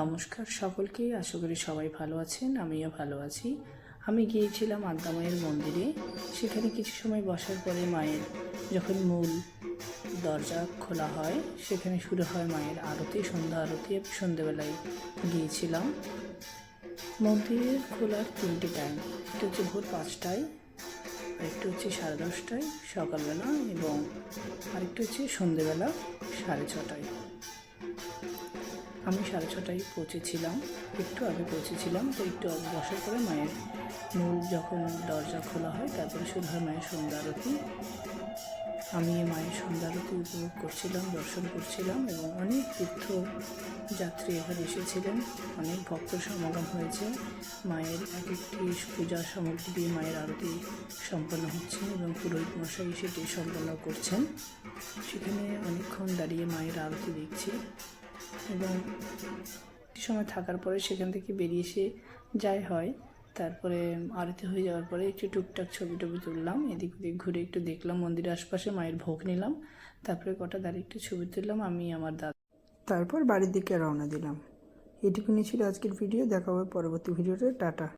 নমস্কার সকলকে, আশা করি সবাই ভালো আছেন, আমিও ভালো আছি। আমি গিয়েছিলাম আদ্যা মায়ের মন্দিরে। সেখানে কিছু সময় বসার পরে মায়ের যখন মূল দরজা খোলা হয়, সেখানে শুরু হয় মায়ের আরতি, সন্ধ্যা আরতি সন্ধ্যেবেলায় গিয়েছিলাম। মন্দিরের খোলার তিনটে টাইম একটা হচ্ছে ভোর পাঁচটায়, আরেকটা হচ্ছে সাড়ে দশটায়, সকালবেলা, এবং আরেকটা হচ্ছে সন্ধেবেলা সাড়ে ছটায়। আমি সাড়ে ছটায় পৌঁছেছিলাম, একটু আগে পৌঁছেছিলাম, তো একটু আগে বসার পরে মায়ের মূল যখন দরজা খোলা হয়, তারপরে শুরু হয় মায়ের সন্ধ্যা আরতি। আমি মায়ের সন্ধ্যা আরতি উপভোগ করছিলাম, দর্শন করছিলাম এবং অনেক তীর্থ যাত্রী এখানে এসেছিলেন। অনেক ভক্ত সমাগম হয়েছে। মায়ের এক একটি পূজার সামগ্রী দিয়ে মায়ের আরতি সম্পন্ন হচ্ছে এবং পুরোহিত মশাই সেটি সম্পন্ন করছেন। সেখানে অনেকক্ষণ দাঁড়িয়ে মায়ের আরতি দেখছি। এবং একটু সময় থাকার পরে সেখান থেকে বেরিয়ে এসে যাই হয়। তারপরে আরতি হয়ে যাওয়ার পরে একটু টুকটাক ছবি টবি তুললাম, এদিক ওদিক ঘুরে একটু দেখলাম, মন্দিরের আশপাশে মায়ের ভোগ নিলাম, তারপরে কটা দাঁড়িয়ে একটু ছবি তুললাম, আমি, আমার দাদা। তারপর বাড়ির দিকে রওনা দিলাম। এটুকুনি ছিল আজকের ভিডিও, দেখা হবে পরবর্তী ভিডিওতে, টাটা।